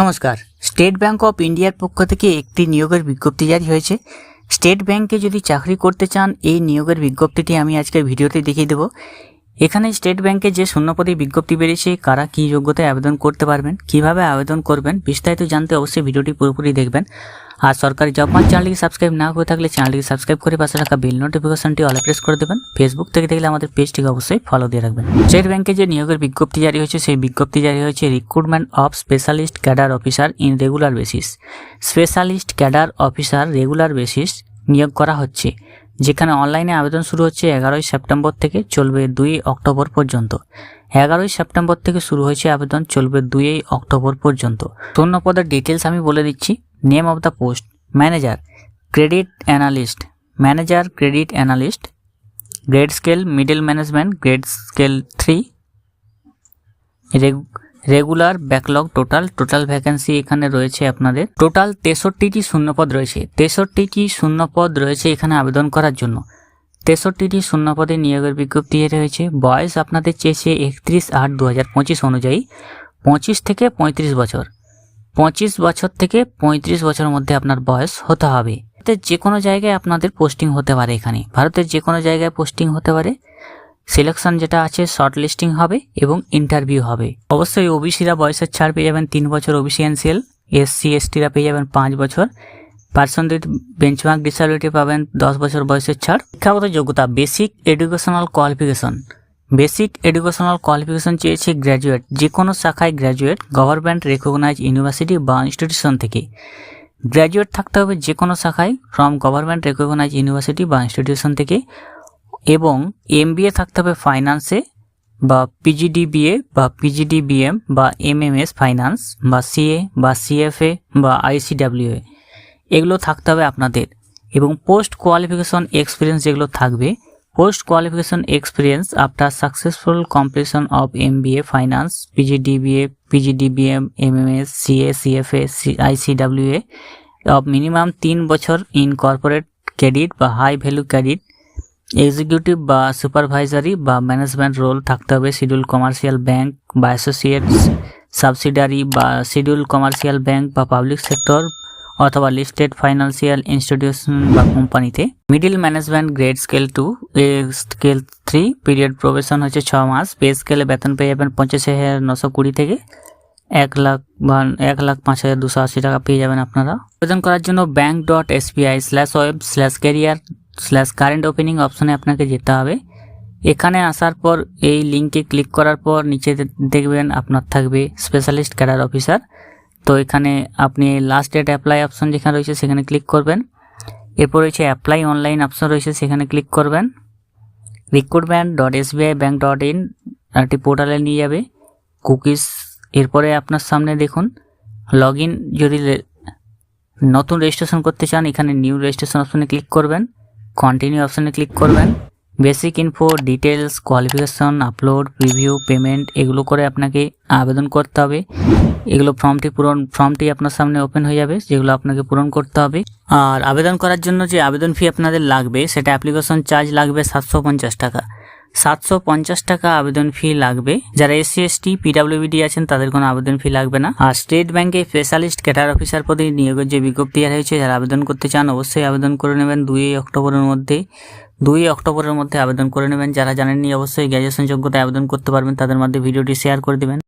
নমস্কার। State bank of ইন্ডিয়ার পক্ষ থেকে একটি নিয়োগের বিজ্ঞপ্তি জারি হয়েছে। স্টেট ব্যাঙ্কে যদি চাকরি করতে চান, এই নিয়োগের বিজ্ঞপ্তিটি আমি আজকের ভিডিওতে দেখিয়ে দেবো। এখানে স্টেট ব্যাংকে যে শূন্যপদে বিজ্ঞপ্তি বেরিয়েছে, কারা কী যোগ্যতায় আবেদন করতে পারবেন, কীভাবে আবেদন করবেন, বিস্তারিত জানতে অবশ্যই ভিডিওটি পুরোপুরি দেখবেন। আর সরকারি জব মার্ট চ্যানেলটিকে সাবস্ক্রাইব না করে থাকলে চ্যানেলটিকে সাবস্ক্রাইব করে পাশে রাখা বেল নোটিফিকেশনটি অল প্রেস করে দেবেন। ফেসবুক থেকে দেখলে আমাদের পেজটিকে অবশ্যই ফলো দিয়ে রাখবেন। স্টেট ব্যাংকে যে নিয়োগের বিজ্ঞপ্তি জারি হয়েছে, সেই বিজ্ঞপ্তি জারি হয়েছে recruitment of specialist cadre officer in regular basis specialist cadre officer regular basis নিয়োগ করা হচ্ছে। যেখানে অনলাইনে আবেদন শুরু হচ্ছে এগারোই সেপ্টেম্বর থেকে চলবে দুই অক্টোবর পর্যন্ত। এগারোই সেপ্টেম্বর থেকে শুরু হয়েছে আবেদন, চলবে দুই অক্টোবর পর্যন্ত। শূন্য পদের ডিটেলস আমি বলে দিচ্ছি। Name of the post manager credit analyst manager credit analyst grade scale middle management grade scale three regular backlog total total vacancy এখানে রয়েছে আপনাদের। টোটাল তেষট্টিটি শূন্যপদ রয়েছে। তেষট্টিটি শূন্যপদ রয়েছে এখানে আবেদন করার জন্য। তেষট্টিটি শূন্যপদে নিয়োগের বিজ্ঞপ্তি রয়েছে। বয়স আপনাদের চেয়েছে একত্রিশ আট দু হাজার পঁচিশ অনুযায়ী। পঁচিশ থেকে পঁয়ত্রিশ বছর। পঁচিশ বছর থেকে পঁয়ত্রিশ বছরের মধ্যে আপনার বয়স হতে হবে। যে কোনো জায়গায় আপনাদের পোস্টিং হতে পারে এখানে। ভারতের যে কোনো জায়গায় পোস্টিং হতে পারে। সিলেকশন যেটা আছে শর্ট লিস্টিং হবে এবং ইন্টারভিউ হবে। অবশ্যই ওবিসিরা বয়সের ছাড় পেয়ে যাবেন তিন বছর ওবিসি এনসিএল এসসি এসটিরা পেয়ে যাবেন পাঁচ বছর। পার্সন বেঞ্চমার্ক ডিসাবিলিটি পাবেন দশ বছর বয়সের ছাড়। শিক্ষাগত যোগ্যতা basic educational qualification basic educational qualification চেয়েছে গ্র্যাজুয়েট যে কোনো শাখায় গ্র্যাজুয়েট গভর্নমেন্ট রেকগনাইজ ইউনিভার্সিটি বা ইনস্টিটিউশন থেকে। গ্র্যাজুয়েট থাকতে হবে যে কোনো শাখায় ফ্রম গভর্নমেন্ট রেকগনাইজ ইউনিভার্সিটি বা ইনস্টিটিউশন থেকে। এবং এমবিএ থাকতে হবে ফাইন্যান্সে বা পিজিডিবিএ বা পিজিডিবিএম বা এমএমএস ফাইন্যান্স বা সিএ বা সিএফএ বা আইসিডাব্লিউএ এগুলো থাকতে হবে আপনাদের। এবং পোস্ট কোয়ালিফিকেশন এক্সপিরিয়েন্স যেগুলো থাকবে post qualification experience after successful completion of MBA finance PGDBA PGDBM MMS CA CFA ICWA of minimum তিন বছর ইন কর্পোরেট ক্রেডিট বা হাই ভ্যালু ক্রেডিট এক্সিকিউটিভ বা সুপারভাইজারি বা ম্যানেজমেন্ট রোল থাকতে হবে শিডিউল কমার্শিয়াল ব্যাংক বা অ্যাসোসিয়েটস সাবসিডারি বা schedule commercial bank বা পাবলিক সেক্টর অথবা লিস্টেড ফাইন্যান্সিয়াল ইনস্টিটিউশন বা কোম্পানিতে middle management grade scale two scale three period probation হচ্ছে ছ মাস। পে স্কেলে বেতন পেয়ে যাবেন পঞ্চাশ হাজার নশো কুড়ি থেকে এক লাখ বা এক লাখ পাঁচ হাজার দুশো আশি টাকা পেয়ে যাবেন আপনারা। আবেদন করার জন্য bank dot SBI slash web slash career slash current opening অপশানে আপনাকে যেতে হবে। এখানে আসার পর এই লিঙ্কে ক্লিক করার পর নিচে দেখবেন আপনার থাকবে স্পেশালিস্ট ক্যাডার অফিসার তো এখানে আপনি লাস্ট ডেট অ্যাপ্লাই অপশন যেখানে রয়েছে সেখানে ক্লিক করবেন। এরপর রয়েছে অ্যাপ্লাই অনলাইন অপশন রয়েছে সেখানে ক্লিক করবেন। Recruitment dot SBI bank dot in একটি পোর্টালে নিয়ে যাবে। কুকিজ এরপরে আপনার সামনে দেখুন লগ যদি নতুন রেজিস্ট্রেশন করতে চান, এখানে নিউ রেজিস্ট্রেশন অপশনে ক্লিক করবেন। কন্টিনিউ অপশানে ক্লিক করবেন। Basic info details qualification upload review payment এগুলো করে আপনাকে আবেদন করতে হবে। এগুলো ফর্মটি পূরণ ফর্মটি আপনার সামনে ওপেন হয়ে যাবে, যেগুলো আপনাকে পূরণ করতে হবে। আর আবেদন করার জন্য যে আবেদন ফি আপনাদের লাগবে, সেটা অ্যাপ্লিকেশন চার্জ লাগবে সাতশো পঞ্চাশ টাকা। সাতশো পঞ্চাশ টাকা আবেদন ফি লাগবে। যারা এসসি এসটি পিডাব্লিউবিডি আছেন, তাদের কোনো আবেদন ফি লাগবে না। আর স্টেট ব্যাংকে স্পেশালিস্ট ক্যাটার অফিসার পদে নিয়োগের যে বিজ্ঞপ্তি দেওয়া হয়েছে, যারা আবেদন করতে চান, অবশ্যই আবেদন করে নেবেন দুই অক্টোবরের মধ্যে। দুই অক্টোবরের মধ্যে আবেদন করে নেবেন। যারা জানেননি, অবশ্যই গ্র্যাজুয়েশন যোগ্যতায় আবেদন করতে পারবেন। তাদের মধ্যে ভিডিওটি শেয়ার করে দেবেন।